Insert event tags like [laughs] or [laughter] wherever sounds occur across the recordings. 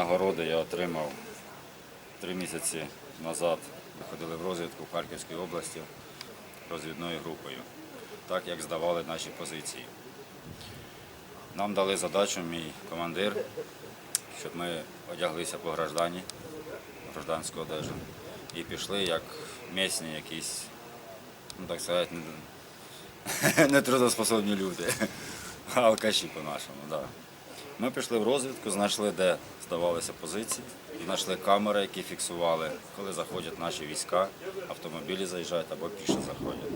нагороди я отримав три місяці назад. Виходили в розвідку в Харківській області розвідною групою, так як здавали наші позиції. Нам дали задачу, мій командир, щоб ми одяглися по граждані, гражданську одежу, і пішли як місні якісь, ну так сказати, не- [laughs] нетрудоспособні люди, [laughs] алкаші по-нашому. Да. Ми пішли в розвідку, знайшли, де здавалися позиції, знайшли камери, які фіксували, коли заходять наші війська, автомобілі заїжджають або піше заходять.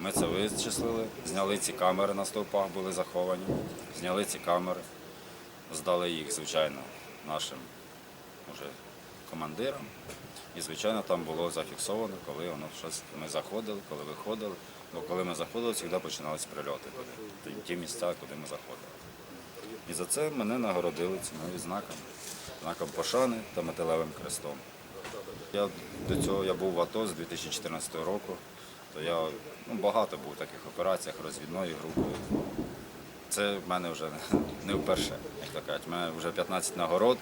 Ми це вичислили, зняли ці камери на стовпах, були заховані, зняли ці камери, здали їх, звичайно, нашим уже командирам. І, звичайно, там було зафіксовано, коли воно щось ми заходили, коли виходили. Бо коли ми заходили, завжди починалися прильоти туди, ті місця, куди ми заходили. І за це мене нагородили ціною знаком, знаком пошани та металевим крестом. Я до цього я був в АТО з 2014 року, то я ну, багато був в таких операціях розвідною групою. Це в мене вже [laughs] не вперше, як то кажуть. У мене вже 15 нагород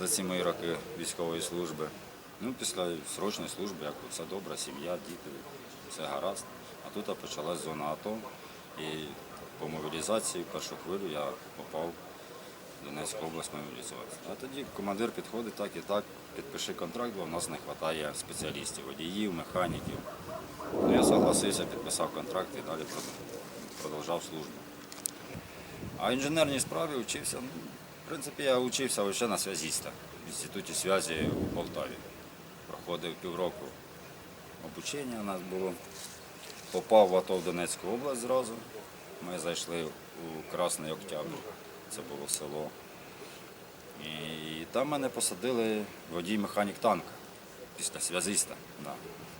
за ці мої роки військової служби. Ну, після срочної служби, як все добре, сім'я, діти, все гаразд. А тут почалась зона АТО. І по мобілізації першу хвилю я попав в Донецьку область мобілізуватися. А тоді командир підходить так і так, підпиши контракт, бо в нас не вистачає спеціалістів, водіїв, механіків. Ну, я согласився, підписав контракт і далі прод- продовжав службу. А інженерній справі вчився. Ну, в принципі, я вчився лише на зв'язіста в інституті зв'язі у Полтаві. Проходив півроку обучення у нас було. Попав в АТО в Донецьку область зразу. Ми зайшли у Красний Октябрь, це було село. І там мене посадили водій-механік танка після зв'язиста. Да.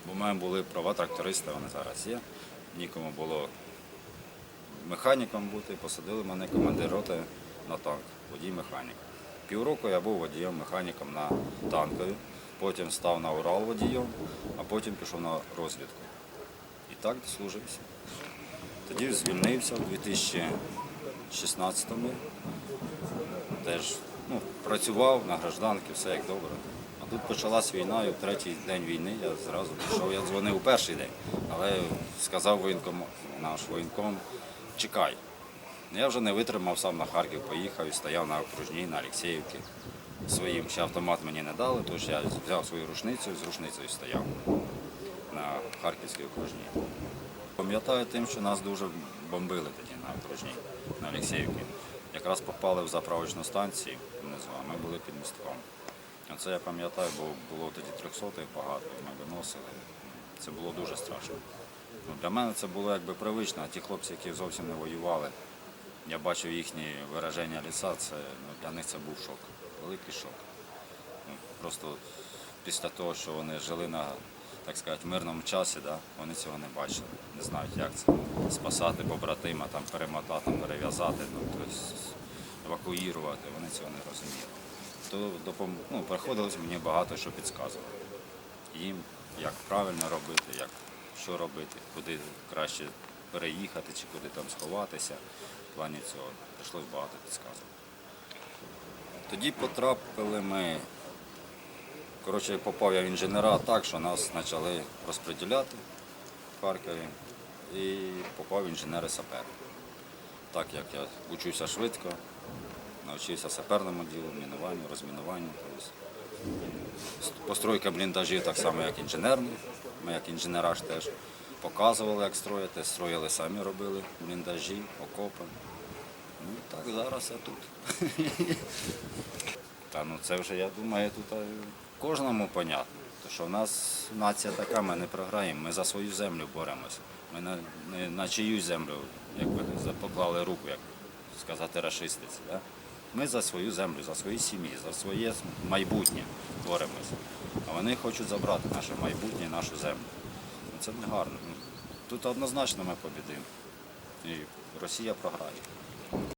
Бо в мене були права тракториста, вони зараз є. Нікому було механіком бути, посадили мене командир роти на танк, водій-механік. Півроку я був водієм-механіком на танкові, потім став на Урал водієм, а потім пішов на розвідку. І так дослужився. Тоді звільнився в 2016-му. Теж ну, працював на гражданки, все як добре. А тут почалась війна, і в третій день війни я зразу пішов. Я дзвонив у перший день, але сказав воєнком, наш воєнком, чекай. Я вже не витримав, сам на Харків поїхав і стояв на окружній, на Алексеївці. Своїм ще автомат мені не дали, тож я взяв свою рушницю і з рушницею стояв на Харківській окружній. Пам'ятаю тим, що нас дуже бомбили тоді на окружній, на Олексіївці. Якраз попали в заправочну станцію внизу, а ми були під містком. Оце я пам'ятаю, бо було тоді трьохсотих багато, і ми виносили. Це було дуже страшно. Ну, Для мене це було якби привично, а ті хлопці, які зовсім не воювали, я бачив їхні вираження ліса, це, ну, для них це був шок, великий шок. Ну, Просто після того, що вони жили на так сказати, мирному часі, да, вони цього не бачили, не знають, як це спасати побратима, там, перемотати, перев'язати, ну, евакуювати, вони цього не розуміли. То допом... ну, приходилось мені багато що підказувати. Їм, як правильно робити, як, що робити, куди краще переїхати чи куди там сховатися. В плані цього прийшлось багато підказувати. Тоді потрапили ми Коротше, попав я в інженера так, що нас почали розподіляти в Харкові і попав в інженери сапер. Так як я учуся швидко, навчився саперному ділу, мінуванню, розмінуванню. Постройка бліндажів так само, як інженерний. Ми як інженера теж показували, як строїти, строїли самі робили бліндажі, окопи. Ну так зараз я тут. [laughs] Та ну це вже, я думаю, тут кожному понятно. Що в нас нація така, ми не програємо, ми за свою землю боремося. Ми на, не на чиюсь землю, як би поклали руку, як сказати, рашистиці. Да? Ми за свою землю, за свої сім'ї, за своє майбутнє боремося. А вони хочуть забрати наше майбутнє, нашу землю. Ну, Це не гарно. Ну, Тут однозначно ми побідимо. І Росія програє.